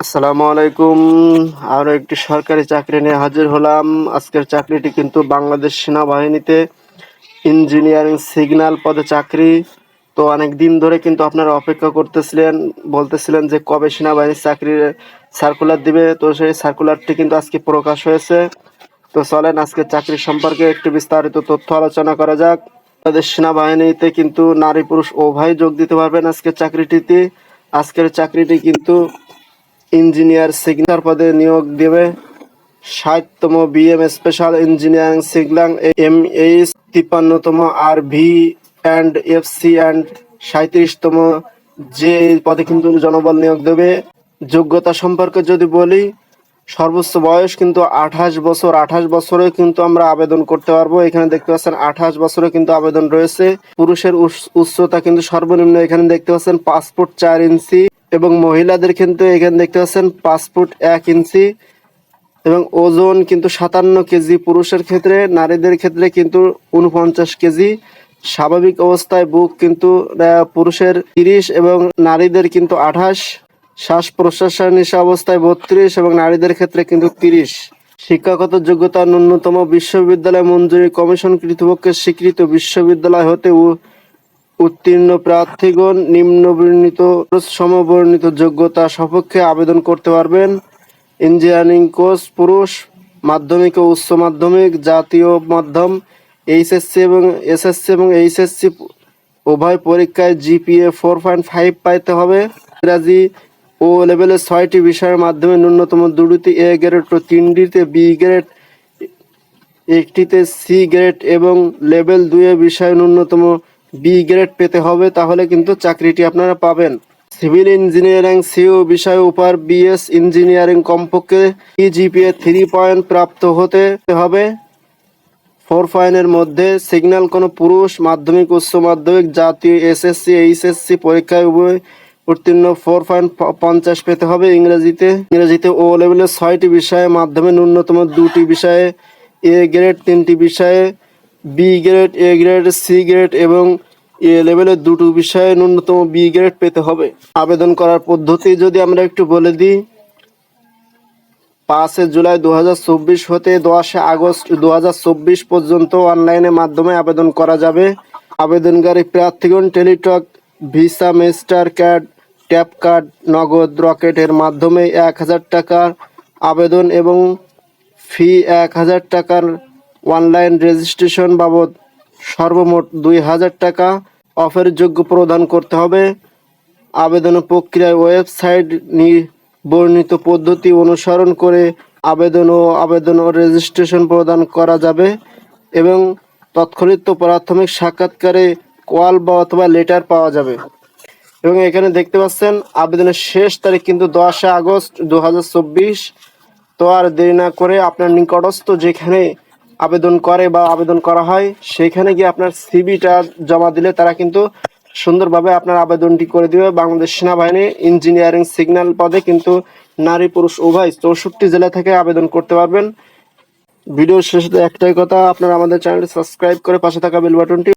আসসালামু আলাইকুম। আরও একটি সরকারি চাকরি নিয়ে হাজির হলাম। আজকের চাকরিটি কিন্তু বাংলাদেশ সেনাবাহিনীতে ইঞ্জিনিয়ারিং সিগন্যাল পদে চাকরি। তো অনেক দিন ধরে কিন্তু আপনারা অপেক্ষা করতেছিলেন, বলতেছিলেন যে কবে সেনাবাহিনীর চাকরির সার্কুলার দিবে। তো সেই সার্কুলারটি কিন্তু আজকে প্রকাশ হয়েছে। তো চলেন আজকে চাকরি সম্পর্কে একটু বিস্তারিত তথ্য আলোচনা করা যাক। আমাদের সেনাবাহিনীতে কিন্তু নারী পুরুষ উভয় যোগ দিতে পারবেন আজকের চাকরিটিতে। আজকের চাকরিটি কিন্তু ইঞ্জিনিয়ার সিগনাল পদে নিয়োগ দেবে। ষাটতম বিএম স্পেশাল ইঞ্জিনিয়ারিং সিগলাং M H তিপ্পান্নতম R V and F C and সাঁত্রিশতম যে পদে কিন্তু জনবল নিয়োগ দেবে। যোগ্যতা সম্পর্কে যদি বলি, সর্বোচ্চ বয়স কিন্তু আঠাশ বছর। আঠাশ বছরে কিন্তু আমরা আবেদন করতে পারব। এখানে দেখতে পাচ্ছেন আঠাশ বছরে কিন্তু আবেদন রয়েছে। পুরুষের উচ্চতা কিন্তু সর্বনিম্ন এখানে দেখতে পাচ্ছেন পাসপোর্ট চার ইঞ্চি। এবং মহিলাদের কিন্তু এখানে দেখতে পাচ্ছেন পাসপোর্ট এক ইঞ্চি এবং ওজন কিন্তু সাতান্ন কেজি। পুরুষের ক্ষেত্রে, নারীদের ক্ষেত্রে কিন্তু উনপঞ্চাশ কেজি। স্বাভাবিক অবস্থায় বুক কিন্তু পুরুষের তিরিশ এবং নারীদের কিন্তু আঠাশ। শ্বাস প্রশ্বাসের নিশা অবস্থায় বত্রিশ এবং নারীদের ক্ষেত্রে কিন্তু তিরিশ। শিক্ষাগত যোগ্যতা ন্যূনতম বিশ্ববিদ্যালয় মঞ্জুরি কমিশন কর্তৃপক্ষের স্বীকৃত বিশ্ববিদ্যালয় হতে উত্তীর্ণ প্রার্থীগণ নিম্নবর্ণিত সমবর্ণিত যোগ্যতা সপক্ষে আবেদন করতে পারবেন। ইঞ্জিনিয়ারিং কোর্স, পুরুষ, মাধ্যমিক ও উচ্চ মাধ্যমিক, জাতীয় মাধ্যম, এইচএসসি এবং এসএসসি এবং এইচএসসি উভয় পরীক্ষায় জিপিএ ফোর পয়েন্ট ফাইভ পাইতে হবে। ইংরাজি ও লেভেলের ছয়টি বিষয়ের মাধ্যমে ন্যূনতম দুটিতে এ গ্রেড ও তিনটিতে বি গ্রেড, একটিতে সি গ্রেড এবং লেভেল দুয়ে বিষয়ে ন্যূনতম বি গ্রেড পেতে হবে, তাহলে কিন্তু চাকরিটি আপনারা পাবেন। সিভিল ইঞ্জিনিয়ারিং সিও বিষয়ে উপর বিএস ইঞ্জিনিয়ারিং কমপক্ষে জিপিএ থ্রি পয়েন্ট প্রাপ্ত হতে হবে। ফোর পয়েন্টের মধ্যে সিগন্যাল কোনো পুরুষ, মাধ্যমিক, উচ্চ মাধ্যমিক, জাতীয় এসএসসি এইচএসসি পরীক্ষায় উভয় উত্তীর্ণ। ফোর পয়েন্ট পঞ্চাশ পেতে হবে ইংরেজিতে। ইংরেজিতে ও লেভেলের ছয়টি বিষয়ে, মাধ্যমে ন্যূনতম দুটি বিষয়ে এ গ্রেড তিনটি বিষয়ে B grade A grade C grade এবং এ লেভেলের দুটো বিষয়ে ন্যূনতম বি গ্রেড পেতে হবে। আবেদন করার পদ্ধতি যদি আমরা একটু বলে দিই, পাঁচে জুলাই দু হাজার চব্বিশ হতে দশে আগস্ট দু হাজার চব্বিশ পর্যন্ত অনলাইনের মাধ্যমে আবেদন করা যাবে। আবেদনকারী প্রার্থীগণ Teletalk, Visa, Master card, Tap card, Nagad রকেটের মাধ্যমে এক হাজার টাকার আবেদন এবং ফি এক হাজার টাকার অনলাইন রেজিস্ট্রেশন বাবদ সর্বমোট দুই হাজার টাকা অফের যোগ্য প্রদান করতে হবে। আবেদন প্রক্রিয়ায় ওয়েবসাইট বর্ণিত পদ্ধতি অনুসরণ করে আবেদন ও আবেদন ও রেজিস্ট্রেশন প্রদান করা যাবে এবং তৎক্ষণিত প্রাথমিক সাক্ষাৎকারে কল বা অথবা লেটার পাওয়া যাবে। এবং এখানে দেখতে পাচ্ছেন, আবেদনের শেষ তারিখ কিন্তু দশে আগস্ট দু হাজার চব্বিশ। তো আর দেরি না করে আপনার নিকটস্থ যেখানে আবেদন করে বা আবেদন করা হয় সেখানে গিয়ে আপনার সিবিটা জমা দিলে তারা কিন্তু সুন্দরভাবে আপনার আবেদনটি করে দিবে। বাংলাদেশ সেনাবাহিনী ইঞ্জিনিয়ারিং সিগন্যাল পদে কিন্তু নারী পুরুষ উভয় চৌষট্টি জেলা থেকে আবেদন করতে পারবেন। ভিডিও শেষে একটাই কথা, আপনারা আমাদের চ্যানেলটি সাবস্ক্রাইব করে পাশে থাকা বেল বাটনটি